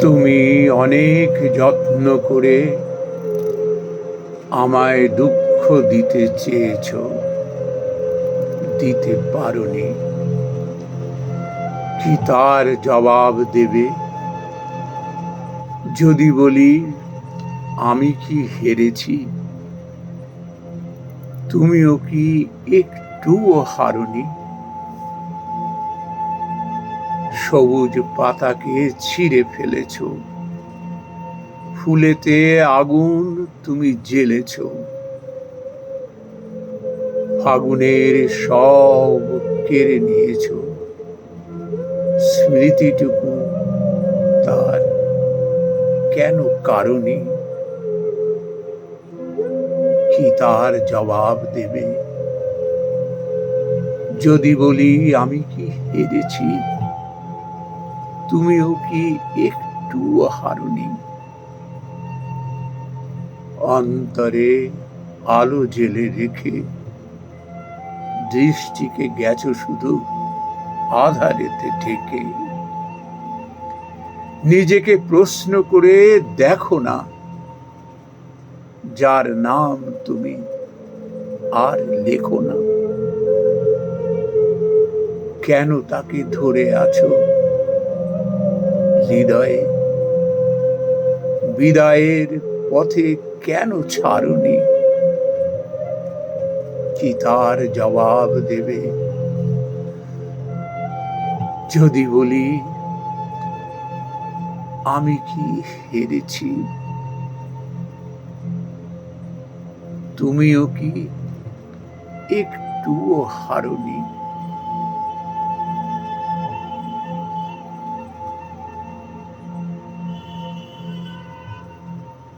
তুমি অনেক যত্ন করে আমায় দুঃখ দিতে চেয়েছ, দিতে পারোনি। কি তার জবাব দেবে? যদি বলি, আমি কি হেরেছি? তুমিও কি একটুও হারনি? সবুজ পাতাকে ছিঁড়ে ফেলেছ। ফুলেতে আগুন তুমি জ্বেলেছ। ফাগুনের সব কেড়ে নিয়েছ। স্মৃতিটুকু তার কেন কারণে? কি তার জবাব দেবে? যদি বলি আমি কি হেরেছি? তুমিও কি একটু হারনি? অন্তরে আলো জেলে রেখে দৃষ্টিকে গেছ শুধু আধারেতে ঠেকে নিজেকে প্রশ্ন করে দেখো না যার নাম তুমি আর লেখো না। কেন তাকে ধরে আছো হৃদয়ে। বিদায়ের পথে কেন ছাড়ুনি? কি তার জবাব দেবে? যদি বলি, আমি কি হেরেছি? তুমিও কি একটুও হারনি?